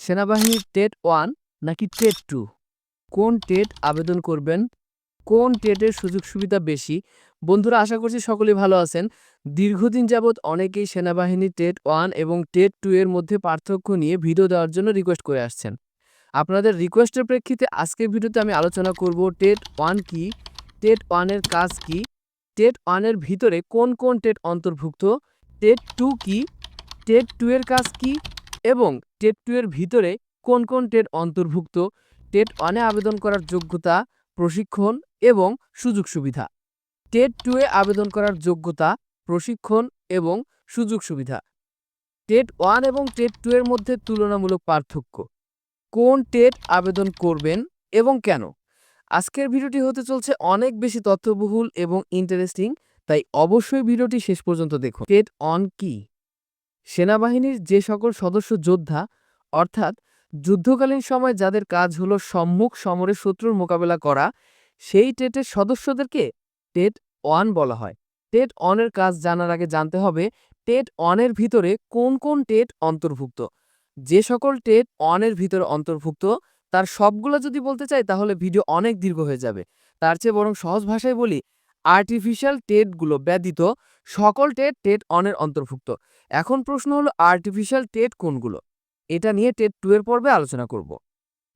সেনাবাহিনীর TET one নাকি TET two? কোন টেট আবেদন করবেন? কোন টেটের সুযোগ সুবিধা বেশি? বন্ধুরা, আশা করছি সকলেই ভালো আছেন। দীর্ঘদিন যাবৎ অনেকেই সেনাবাহিনী টেট ওয়ান এবং টেট টু এর মধ্যে পার্থক্য নিয়ে ভিডিও দেওয়ার জন্য রিকোয়েস্ট করে আসছেন। আপনাদের রিকোয়েস্টের প্রেক্ষিতে আজকের ভিডিওতে আমি আলোচনা করব টেট ওয়ান কি, টেট ওয়ানের কাজ কি, টেট ওয়ানের ভিতরে কোন কোন টেট অন্তর্ভুক্ত, টেট টু কি, টেট টু এর কাজ কি এবং টেট টু এর ভিতরে কোন কোন টেট অন্তর্ভুক্ত? টেট ওয়ানে আবেদন করার যোগ্যতা, প্রশিক্ষণ এবং সুযোগ সুবিধা। টেট টু এ আবেদন করার যোগ্যতা, প্রশিক্ষণ এবং সুযোগ সুবিধা। টেট ওয়ান এবং টেট টু এর মধ্যে তুলনামূলক পার্থক্য। কোন টেট আবেদন করবেন এবং কেন? আজকের ভিডিওটি হতে চলছে অনেক বেশি তথ্যবহুল এবং ইন্টারেস্টিং তাই অবশ্যই ভিডিওটি শেষ পর্যন্ত দেখুন। টেট অন কি? সেনাবাহিনীর যে সকল সদস্য যোদ্ধা, অর্থাৎ যুদ্ধকালীন সময় যাদের কাজ হলো সম্মুখ সমরে শত্রুর মোকাবেলা করা, সেই টেটের সদস্যদেরকে টেট ওয়ান বলা হয়। টেট অনের কাজ জানার আগে জানতে হবে, টেট অনের ভিতরে কোন কোন টেট অন্তর্ভুক্ত? যে সকল টেট অনের ভিতরে অন্তর্ভুক্ত, তার সবগুলো যদি বলতে চাই তাহলে ভিডিও অনেক দীর্ঘ হয়ে যাবে। তার চেয়ে বরং সহজ ভাষায় বলি আর্টিফিশিয়াল টেটগুলো ব্যতীত সকল টেট টেট অনের অন্তর্ভুক্ত। এখন প্রশ্ন হলো, আর্টিফিশিয়াল টেট কোনগুলো? এটা নিয়ে টেট টু এর পর্বে আলোচনা করব।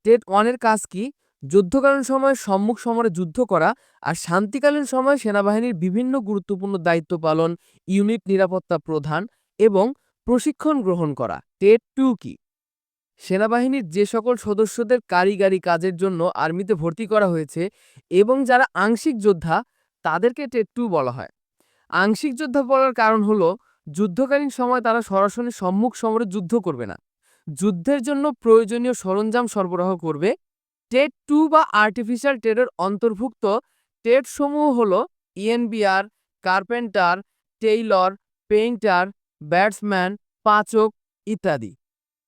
টেট ওয়ানের কাজ কি? যুদ্ধকালীন সময়ে সম্মুখ সমরে যুদ্ধ করা আর শান্তিকালীন সময়ে সেনাবাহিনীর বিভিন্ন গুরুত্বপূর্ণ দায়িত্ব পালন, ইউনিট নিরাপত্তা প্রধান এবং প্রশিক্ষণ গ্রহণ করা। টেট টু কি? সেনাবাহিনীর যে সকল সদস্যদের কারিগরি কাজের জন্য আর্মিতে ভর্তি করা হয়েছে এবং যারা আংশিক যোদ্ধা তাদেরকে টেট টু বলা হয়। আংশিক যুদ্ধ বলার কারণ হলো, যুদ্ধকালীন সময় তারা সরাসরি সম্মুখ সমরে যুদ্ধ করবে না। যুদ্ধের জন্য প্রয়োজনীয় সরঞ্জাম সরবরাহ করবে। টেট টু বা আর্টিফিশিয়াল টেটের অন্তর্ভুক্ত টেট সমূহ হল E N B R, carpenter, tailor, painter, batsman, পাচক ইত্যাদি।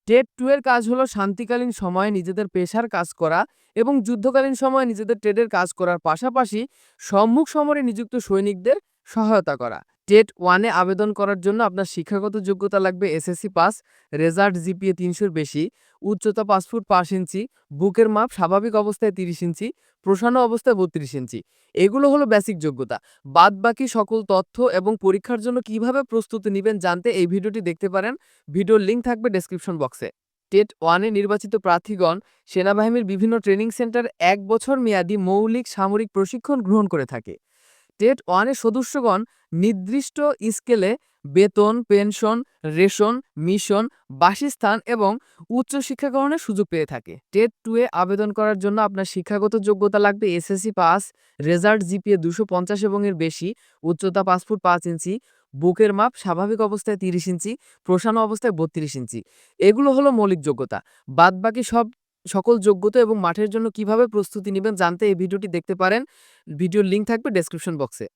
টেট টু এর কাজ হলো শান্তিকালীন সময়ে নিজেদের পেশার কাজ করা এবং যুদ্ধকালীন সময়ে নিজেদের ট্রেডের কাজ করার পাশাপাশি সম্মুখ সমরে নিযুক্ত সৈনিকদের সহায়তা করা। টেট ওয়ানে আবেদন করার জন্য আপনার শিক্ষাগত যোগ্যতা লাগবে এসএসসি পাস রেজাল্ট জিপিএ তিনশোর বেশি, উচ্চতা পাঁচ ফুট পাঁচ ইঞ্চি, বুকের মাপ স্বাভাবিক অবস্থায় তিরিশ ইঞ্চি, প্রসান্ন অবস্থায় বত্রিশ ইঞ্চি। এগুলো হলো বেসিক যোগ্যতা। বাদ বাকি সকল তথ্য এবং পরীক্ষার জন্য কীভাবে প্রস্তুতি নেবেন জানতে এই ভিডিওটি দেখতে পারেন। ভিডিওর লিঙ্ক থাকবে ডেসক্রিপশন বক্সে টেট ওয়ানে নির্বাচিত প্রার্থীগণ সেনাবাহিনীর বিভিন্ন ট্রেনিং সেন্টার এক বছর মেয়াদী মৌলিক সামরিক প্রশিক্ষণ গ্রহণ করে থাকে। টেট ওয়ানের সদস্যগণ নির্দিষ্ট স্কেলে বেতন পেনশন রেশন মিশন বাসস্থান এবং উচ্চশিক্ষা গ্রহণের সুযোগ পেয়ে থাকে। টেট টু এ আবেদন করার জন্য আপনার শিক্ষাগত যোগ্যতা লাগবে এসএসসি পাস রেজাল্ট জিপিএ দুশো পঞ্চাশ এবং এর বেশি, উচ্চতা পাঁচ ফুট পাঁচ ইঞ্চি, বুকের মাপ স্বাভাবিক অবস্থায় তিরিশ ইঞ্চি, প্রসান্ন অবস্থায় বত্রিশ ইঞ্চি। এগুলো হলো মৌলিক যোগ্যতা। বাদবাকি সব সকল যোগ্যতা এবং মাঠের জন্য কীভাবে প্রস্তুতি নেবেন জানতে এই ভিডিওটি দেখতে পারেন। ভিডিওর লিঙ্ক থাকবে ডেসক্রিপশন বক্সে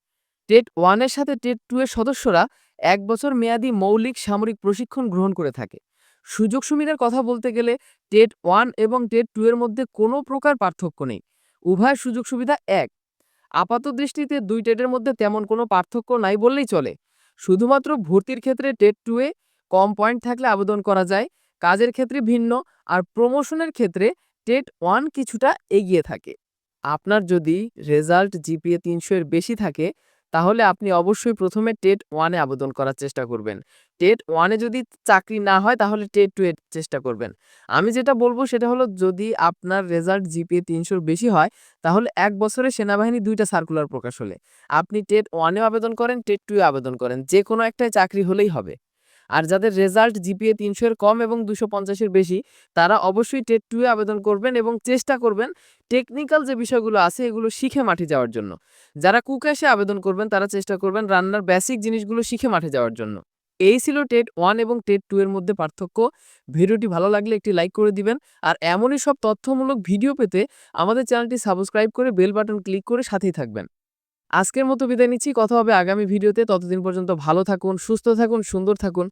টেট ওয়ানের সাথে টেট টু এর সদস্যরা এক বছর মেয়াদী মৌলিক সামরিক প্রশিক্ষণ গ্রহণ করে থাকে। সুযোগ সুবিধার কথা বলতে গেলে টেট ওয়ান এবং টেট টু এর মধ্যে কোনো প্রকার পার্থক্য নেই। উভয় সুযোগ সুবিধা এক। আপাত দৃষ্টিতে দুই টেটের মধ্যে তেমন কোনো পার্থক্য নাই বললেই চলে। শুধুমাত্র ভর্তির ক্ষেত্রে টেট টু এ কম পয়েন্ট থাকলে আবেদন করা যায়। কাজের ক্ষেত্রে ভিন্ন আর প্রমোশনের ক্ষেত্রে টেট ওয়ান কিছুটা এগিয়ে থাকে। আপনার যদি রেজাল্ট জিপিএ তিনশো এর বেশি থাকে, তাহলে আপনি অবশ্যই প্রথমে টেট ওয়ানে আবেদন করার চেষ্টা করবেন। টেট ওয়ানে যদি চাকরি না হয়, তাহলে টেট টু এর চেষ্টা করবেন। আমি যেটা বলব সেটা হলো, যদি আপনার রেজাল্ট জিপিএ তিনশোর বেশি হয়, তাহলে এক বছরে সেনাবাহিনী দুইটা সার্কুলার প্রকাশ হলে। আপনি টেট ওয়ানেও আবেদন করেন টেট টু আবেদন করেন যে কোনো একটাই চাকরি হলেই হবে। আর যাদের রেজাল্ট জিপিএ তিনশো এর কম এবং দুশো পঞ্চাশের বেশি, তারা অবশ্যই টেট টু এ আবেদন করবেন এবং চেষ্টা করবেন টেকনিক্যাল যে বিষয়গুলো আছে এগুলো শিখে মাঠে যাওয়ার জন্য। যারা কুকাশে আবেদন করবেন, তারা চেষ্টা করবেন রান্নার বেসিক জিনিসগুলো শিখে মাঠে যাওয়ার জন্য। এই ছিল টেট ওয়ান এবং টেট টু এর মধ্যে পার্থক্য। ভিডিওটি ভালো লাগলে একটি লাইক করে দিবেন। আর এমনই সব তথ্যমূলক ভিডিও পেতে আমাদের চ্যানেলটি সাবস্ক্রাইব করে বেল বাটন ক্লিক করে সাথেই থাকবেন। আজকের মতো বিদায় নিচ্ছি। কথা হবে আগামী ভিডিওতে ততদিন পর্যন্ত ভালো থাকুন, সুস্থ থাকুন, সুন্দর থাকুন।